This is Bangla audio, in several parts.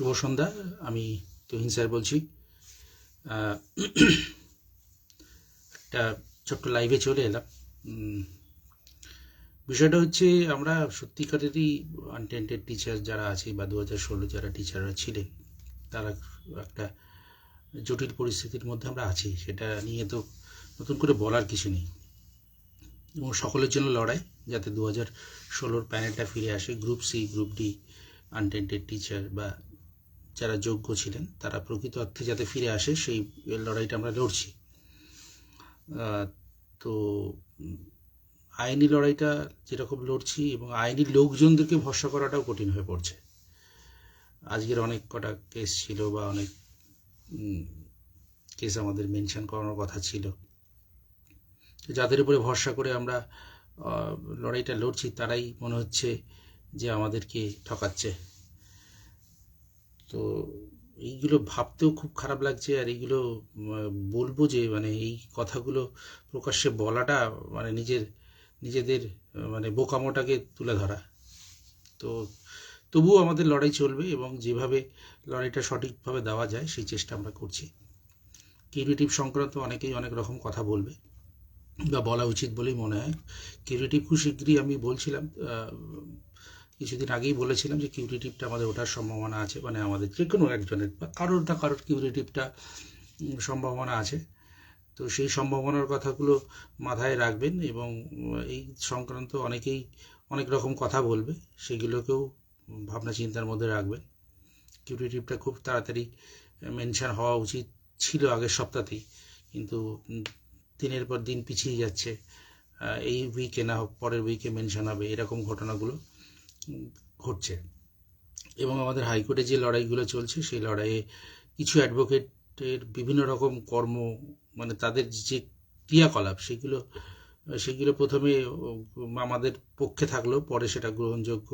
শুভ সন্ধ্যা। আমি তুহিন স্যার বলছি। একটা ছোট্ট লাইভে চলে এলাম। বিষয়টা হচ্ছে আমরা সত্যিকারেরই আনটেন্টেড টিচার যারা আছে বা দু হাজার ষোলো যারা টিচাররা ছিলেন, তারা একটা জটিল পরিস্থিতির মধ্যে আমরা আছি। সেটা নিয়ে তো নতুন করে বলার কিছু নেই। এবং সকলের জন্য লড়াই, যাতে দু হাজার ষোলোর প্যানেলটা ফিরে আসে। Group C group D untainted teacher বা যারা যোগ্য ছিলেন, তারা প্রকৃত অর্থে যাতে ফিরে আসে সেই লড়াইটা আমরা লড়ছি। তো, আইনি লড়াইটা যেরকম লড়ছি এবং আইনি লোকজনদেরকে ভরসা করাটাও কঠিন হয়ে পড়ছে। আজকের অনেক কটা কেস ছিল বা অনেক কেস আমাদের মেনশন করানোর কথা ছিল। যাদের উপরে ভরসা করে আমরা লড়াইটা লড়ছি, তারাই মনে হচ্ছে যে আমাদেরকে ঠকাচ্ছে। তো এইগুলো ভাবতেও খুব খারাপ লাগছে আর এইগুলো বলব যে মানে এই কথাগুলো প্রকাশ্যে বলাটা মানে নিজের, নিজেদের মানে বোকামোটাকে তুলে ধরা। তো তবুও আমাদের লড়াই চলবে এবং যেভাবে লড়াইটা সঠিকভাবে দেওয়া যায় সেই চেষ্টা আমরা করছি। কিউরেটিভ সংক্রান্ত অনেকেই অনেক রকম কথা বলবে বা বলা উচিত বলেই মনে হয়। কিউরেটিভ খুব শীঘ্রই আমি বলছিলাম কিছুদিন আগেই বলেছিলাম যে কিউরেটিভটা আমাদের ওঠার সম্ভাবনা আছে মানে আমাদের যে কোনো একজনের বা কারোর না কারোর কিউরিটিভটা সম্ভাবনা আছে। তো সেই সম্ভাবনার কথাগুলো মাথায় রাখবেন এবং এই সংক্রান্ত অনেকেই অনেক রকম কথা বলবে, সেগুলোকেও ভাবনা চিন্তার মধ্যে রাখবেন। কিউরেটিভটা খুব তাড়াতাড়ি মেনশান হওয়া উচিত ছিল আগের সপ্তাহতেই, কিন্তু দিনের পর দিন পিছিয়ে যাচ্ছে। এই উইকে না হোক, পরের উইকে মেনশন হবে, এরকম ঘটনাগুলো। ঘটছে। এবং আমাদের হাইকোর্টে যে লড়াইগুলো চলছে, সেই লড়াইয়ে কিছু অ্যাডভোকেটের বিভিন্ন রকম কর্ম মানে তাদের যে ক্রিয়াকলাপ, সেগুলো সেগুলো প্রথমে আমাদের পক্ষে থাকলেও পরে সেটা গ্রহণযোগ্য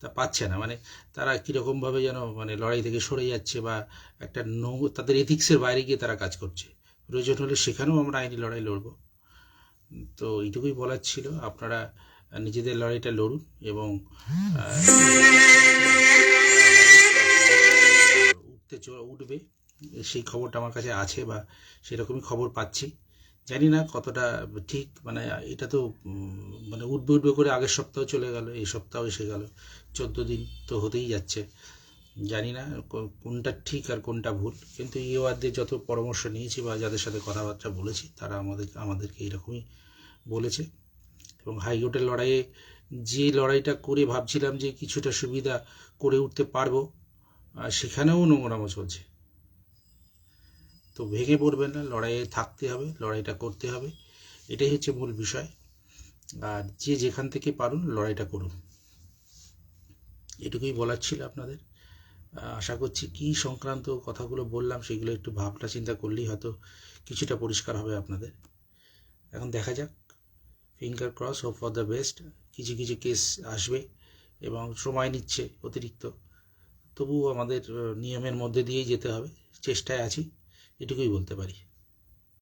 তা পাচ্ছে না। মানে তারা কীরকমভাবে যেন মানে লড়াই থেকে সরে যাচ্ছে বা একটা নৌ, তাদের এথিক্সের বাইরে গিয়ে তারা কাজ করছে। প্রয়োজন হলে সেখানেও আমরা আইনি লড়াই লড়বো। তো এইটুকুই বলার ছিল। আপনারা নিজেদের লড়াইটা লড়ুন এবং উঠতে উঠবে, সেই খবরটা আমার কাছে আছে বা সেরকমই খবর পাচ্ছি। জানি না কতটা ঠিক মানে এটা তো মানে উঠবে উঠবে করে আগের সপ্তাহ চলে গেল, এই সপ্তাহ এসে গেল, চোদ্দ দিন তো হতেই যাচ্ছে। জানি না কোনটা ঠিক আর কোনটা ভুল, কিন্তু ইওয়ারদের যত পরামর্শ নিয়েছি বা যাদের সাথে কথাবার্তা বলেছি, তারা আমাদের, আমাদেরকে এরকমই বলেছে। এবং হাইকোর্টের লড়াইয়ে যে লড়াইটা করে ভাবছিলাম যে কিছুটা সুবিধা করে উঠতে পারব সেখানেও নোংরামো চলছে। তো ভেঙে পড়বেন না, লড়াইয়ে থাকতে হবে, লড়াইটা করতে হবে, এটাই হচ্ছে মূল বিষয়। আর যে যেখান থেকে পারুন, লড়াইটা করুন। এটুকুই বলার ছিল আপনাদের। আশা করছি কি সংক্রান্ত কথাগুলো বললাম, সেগুলো একটু ভাবনা চিন্তা করলেই হয়তো কিছুটা পরিষ্কার হবে আপনাদের। এখন দেখা যাক। Finger cross hope for the best কিছু কিছু কেস আসবে এবং সময় নিচ্ছে অতিরিক্ত। তবুও আমাদের নিয়মের মধ্যে দিয়েই যেতে হবে। চেষ্টায় আছি। এটুকুই বলতে পারি।